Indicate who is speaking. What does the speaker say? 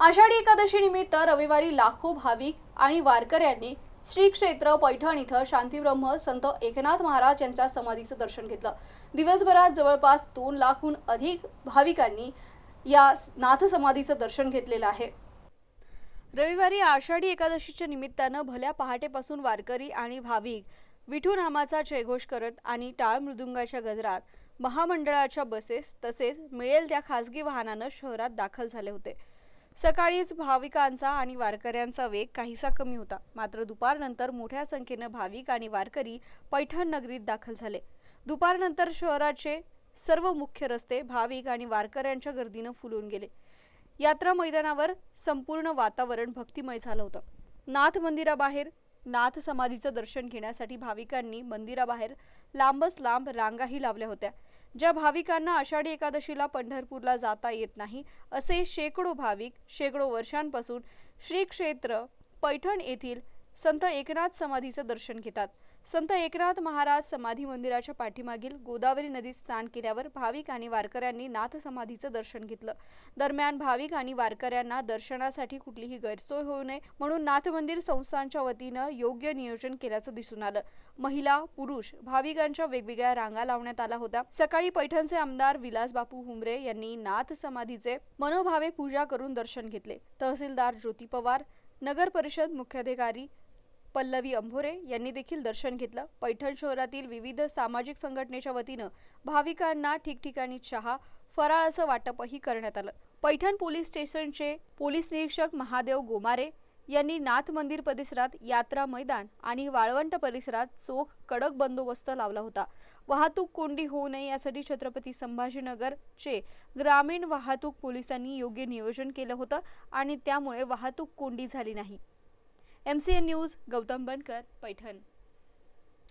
Speaker 1: आषाढी एकादशी निमित्त रविवारी लाखो भाविक आणि वारकऱ्यांनी श्री क्षेत्र पैठण इथं शांतीब्रह्म संत एकनाथ महाराज यांच्या समाधीचं दर्शन घेतलं. दिवसभरात जवळपास दोन लाखहून अधिक भाविकांनी या नाथ समाधीचं दर्शन घेतलेलं आहे. रविवारी आषाढी एकादशीच्या निमित्तानं भल्या पहाटेपासून वारकरी आणि भाविक विठू नामाचा जयघोष करत आणि टाळ मृदुंगाच्या गजरात महामंडळाच्या बसेस तसेच मिळेल त्या खासगी वाहनानं शहरात दाखल झाले होते. सकाळीच भाविकांचा आणि वारकऱ्यांचा वेग काहीसा कमी होता. मात्र दुपारनंतर मोठ्या संख्येनं भाविक आणि वारकरी पैठण नगरीत दाखल झाले. दुपारनंतर शहराचे सर्व मुख्य रस्ते भाविक आणि वारकऱ्यांच्या गर्दीनं फुलून गेले. यात्रा मैदानावर संपूर्ण वातावरण भक्तिमय झालं होतं. नाथ मंदिराबाहेर नाथ समाधीचं दर्शन घेण्यासाठी भाविकांनी मंदिराबाहेर लांबच लांब रांगाही लावल्या होत्या. ज्या भाविकांना आषाढी एकादशीला पंढरपूरला जाता येत नाही असे शेकडो भाविक शेकडो वर्षांपासून श्री क्षेत्र पैठण येथील संत एकनाथ समाधीचं दर्शन घेतात. संत एकनाथ महाराज समाधी मंदिराच्या पाठीमागील गोदावरी नदीत स्नान केल्यावर भाविक आणि वारकऱ्यांनी नाथ समाधीचं दर्शन घेतलं. दरम्यान भाविक आणि वारकऱ्यांना दर्शनासाठी कुठलीही गैरसोय होऊ नये म्हणून नाथ मंदिर संस्थांच्या वतीनं योग्य नियोजन केल्याचं दिसून आलं. महिला पुरुष भाविकांच्या वेगवेगळ्या रांगा लावण्यात आला होता. सकाळी पैठणचे आमदार विलास बापू हुमरे यांनी नाथ समाधीचे मनोभावे पूजा करून दर्शन घेतले. तहसीलदार ज्योती पवार नगर परिषद मुख्याधिकारी पल्लवी अंभोरे यांनी देखील दर्शन घेतलं. पैठण शहरातील विविध सामाजिक संघटनेच्या वतीनं भाविकांना ठिकठिकाणी चहा फराळाचं वाटपही करण्यात आलं. पैठण पोलीस स्टेशनचे पोलीस निरीक्षक महादेव गोमारे यांनी नाथ मंदिर परिसरात यात्रा मैदान आणि वाळवंट परिसरात चोख कडक बंदोबस्त लावला होता. वाहतूक कोंडी होऊ नये यासाठी छत्रपती संभाजीनगरचे ग्रामीण वाहतूक पोलिसांनी योग्य नियोजन केलं होतं आणि त्यामुळे वाहतूक कोंडी झाली नाही. M C N news Gautam Bankar Paithan.